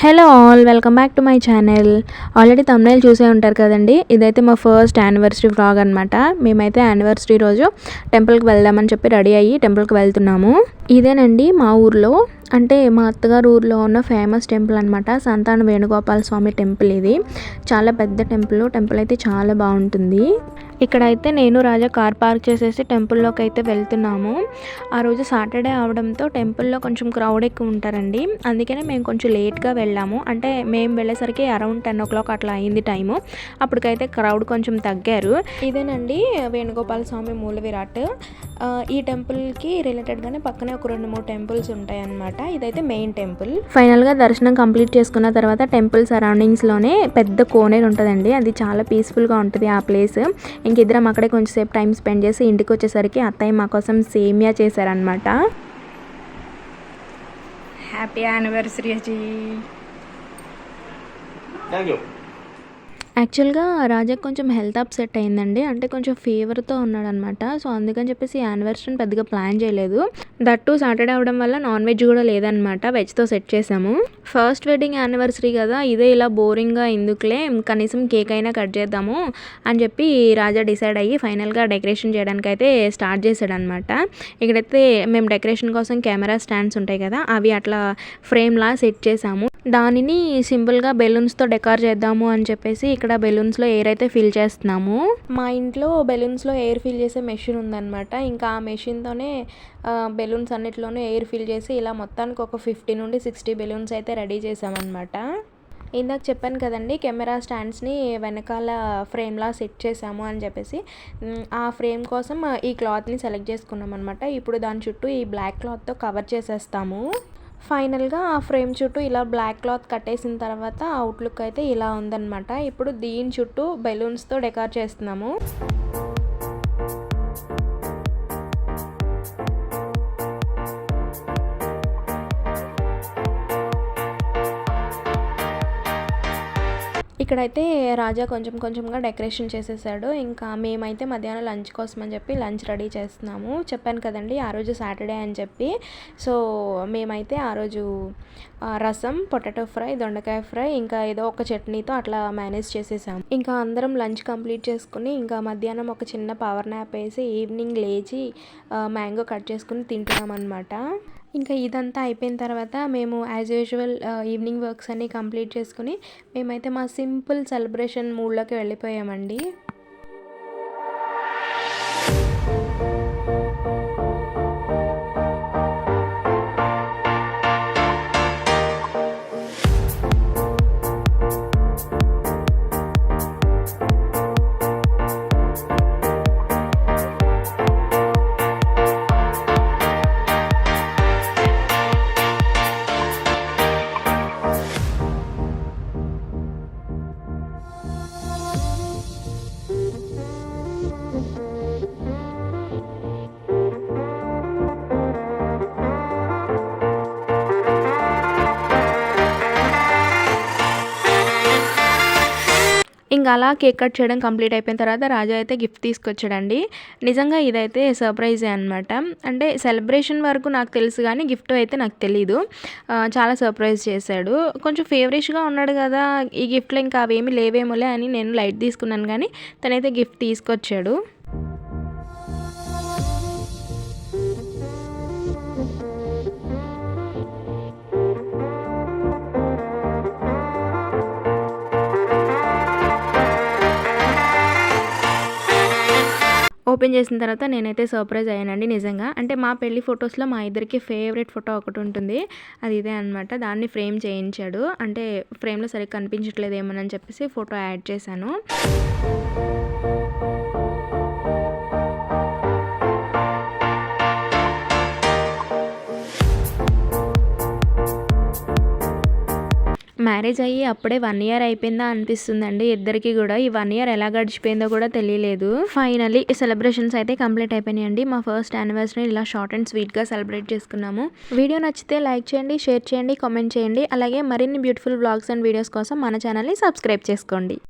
Hello all welcome back to my channel. Already thumbnail చూసే ఉంటారు కదండి? ఇదైతే మా ఫస్ట్ యానివర్సరీ వ్లాగ్ అనమాట మేమైతే యానివర్సరీ రోజు టెంపుల్కి వెళ్దామని చెప్పి రెడీ అయ్యి టెంపుల్కి వెళ్తున్నాము. ఇదేనండి మా ఊర్లో. అంటే మా అత్తగారు ఊర్లో ఉన్న ఫేమస్ టెంపుల్ అనమాట సంతాన వేణుగోపాల స్వామి టెంపుల్ ఇది. చాలా పెద్ద టెంపుల్ టెంపుల్ అయితే చాలా బాగుంటుంది. ఇక్కడైతే నేను రాజా కార్ పార్క్ చేసేసి టెంపుల్లోకి అయితే వెళ్తున్నాము. ఆ రోజు సాటర్డే అవడంతో టెంపుల్లో కొంచెం క్రౌడ్ ఎక్కువ ఉంటారండి. అందుకనే మేము కొంచెం లేట్గా వెళ్ళాము. అంటే మేము వెళ్ళేసరికి అరౌండ్ టెన్ ఓ క్లాక్ అట్లా అయింది టైము. అప్పటికైతే క్రౌడ్ కొంచెం తగ్గారు. ఇదేనండి వేణుగోపాల స్వామి మూల విరాట్. ఈ టెంపుల్కి రిలేటెడ్గానే పక్కనే ఒక రెండు మూడు టెంపుల్స్ ఉంటాయి అన్నమాట ఇదైతే మెయిన్ టెంపుల్. ఫైనల్గా దర్శనం కంప్లీట్ చేసుకున్న తర్వాత టెంపుల్ సరౌండింగ్స్లోనే పెద్ద కోనేరు ఉంటుందండి. అది చాలా పీస్ఫుల్గా ఉంటుంది ఆ ప్లేస్. ఇంక ఇద్దరం అక్కడే కొంచెంసేపు టైం స్పెండ్ చేసి ఇంటికి వచ్చేసరికి అత్తయ్య మా కోసం సేమియా చేశారనమాట హ్యాపీ యానివర్సరీ అజీ. థ్యాంక్ యూ యాక్చువల్గా రాజాకి కొంచెం హెల్త్ అప్సెట్ అయిందండి. అంటే కొంచెం ఫీవర్తో ఉన్నాడనమాట. సో అందుకని చెప్పేసి యానివర్సరీని పెద్దగా ప్లాన్ చేయలేదు. దట్టు సాటర్డే అవడం వల్ల నాన్ వెజ్ కూడా లేదనమాట. వెజ్తో సెట్ చేసాము. ఫస్ట్ వెడ్డింగ్ యానివర్సరీ కదా ఇదే ఇలా బోరింగ్గా ఎందుకులే కనీసం కేక్ అయినా కట్ చేద్దాము అని చెప్పి రాజా డిసైడ్ అయ్యి ఫైనల్గా డెకరేషన్ చేయడానికి అయితే స్టార్ట్ చేశాడనమాట. ఇక్కడైతే మేము డెకరేషన్ కోసం కెమెరా స్టాండ్స్ ఉంటాయి కదా అవి అట్లా ఫ్రేమ్లా సెట్ చేసాము. దానిని సింపుల్గా బెలూన్స్తో డెకార్ చేద్దాము అని చెప్పేసి ఇక్కడ ఇక్కడ బెలూన్స్లో ఎయిర్ అయితే ఫిల్ చేస్తున్నాము. మా ఇంట్లో బెలూన్స్లో ఎయిర్ ఫిల్ చేసే మెషిన్ ఉందన్నమాట. ఇంకా ఆ మెషిన్తోనే బెలూన్స్ అన్నిట్లోనూ ఎయిర్ ఫిల్ చేసి ఇలా మొత్తానికి ఒక ఫిఫ్టీ నుండి సిక్స్టీ బెలూన్స్ అయితే రెడీ చేసామన్నమాట. ఇందాక చెప్పాను కదండి కెమెరా స్టాండ్స్ని వెనకాల ఫ్రేమ్లా సెట్ చేసాము అని చెప్పేసి. ఆ ఫ్రేమ్ కోసం ఈ క్లాత్ని సెలెక్ట్ చేసుకున్నాం అనమాట ఇప్పుడు దాని చుట్టూ ఈ బ్లాక్ క్లాత్తో కవర్ చేసేస్తాము. ఫైనల్గా ఆ ఫ్రేమ్ చుట్టూ ఇలా బ్లాక్ క్లాత్ కట్టేసిన తర్వాత అవుట్లుక్ అయితే ఇలా ఉందన్నమాట. ఇప్పుడు దీని చుట్టూ బెలూన్స్తో డెకార్ చేస్తున్నాము. ఇక్కడైతే రాజా కొంచెం కొంచెంగా డెకరేషన్ చేసేసాడు. ఇంకా మేమైతే మధ్యాహ్నం లంచ్ కోసం అని చెప్పి లంచ్ రెడీ చేస్తున్నాము. చెప్పాను కదండి ఆ రోజు సాటర్డే అని చెప్పి. సో మేమైతే ఆ రోజు రసం పొటాటో ఫ్రై దొండకాయ ఫ్రై ఇంకా ఏదో ఒక చట్నీతో అట్లా మేనేజ్ చేసేసాము. ఇంకా అందరం లంచ్ కంప్లీట్ చేసుకుని ఇంకా మధ్యాహ్నం ఒక చిన్న పవర్ నాప్ వేసి ఈవినింగ్ లేచి మ్యాంగో కట్ చేసుకుని తింటున్నాం అనమాట ఇంకా ఇదంతా అయిపోయిన తర్వాత మేము యాజ్ యూజువల్ ఈవినింగ్ వర్క్స్ అన్నీ కంప్లీట్ చేసుకుని మేమైతే మా సింపుల్ సెలబ్రేషన్ మూడ్లోకి వెళ్ళిపోయామండి. ఇంకా అలా కేక్ కట్ చేయడం కంప్లీట్ అయిపోయిన తర్వాత రాజా అయితే గిఫ్ట్ తీసుకొచ్చాడండి. నిజంగా ఇదైతే సర్ప్రైజే అనమాట అంటే సెలబ్రేషన్ వరకు నాకు తెలుసు కానీ గిఫ్ట్ అయితే నాకు తెలీదు. చాలా సర్ప్రైజ్ చేశాడు. కొంచెం ఫేవరెష్గా ఉన్నాడు కదా ఈ గిఫ్ట్లో ఇంకా అవేమి లేవేమోలే అని నేను లైట్ తీసుకున్నాను కానీ తనైతే గిఫ్ట్ తీసుకొచ్చాడు. ఓపెన్ చేసిన తర్వాత నేనైతే సర్ప్రైజ్ అయ్యానండి నిజంగా. అంటే మా పెళ్ళి ఫొటోస్లో మా ఇద్దరికి ఫేవరెట్ ఫోటో ఒకటి ఉంటుంది. అది ఇదే అనమాట దాన్ని ఫ్రేమ్ చేయించాడు. అంటే ఫ్రేమ్లో సరిగ్గా కనిపించట్లేదు ఏమని చెప్పేసి ఫోటో యాడ్ చేశాను. మ్యారేజ్ అయ్యి అప్పుడే వన్ ఇయర్ అయిపోయిందా అనిపిస్తుందండి ఇద్దరికి కూడా. ఈ వన్ ఇయర్ ఎలా గడిచిపోయిందో కూడా తెలియలేదు. ఫైనలీ సెలబ్రేషన్స్ అయితే కంప్లీట్ అయిపోయినాయండి. మా ఫస్ట్ యానివర్సరీ ఇలా షార్ట్ అండ్ స్వీట్గా సెలబ్రేట్ చేసుకున్నాము. వీడియో నచ్చితే లైక్ చేయండి షేర్ చేయండి కామెంట్ చేయండి. అలాగే మరిన్ని బ్యూటిఫుల్ బ్లాగ్స్ అండ్ వీడియోస్ కోసం మన ఛానల్ని సబ్స్క్రైబ్ చేసుకోండి.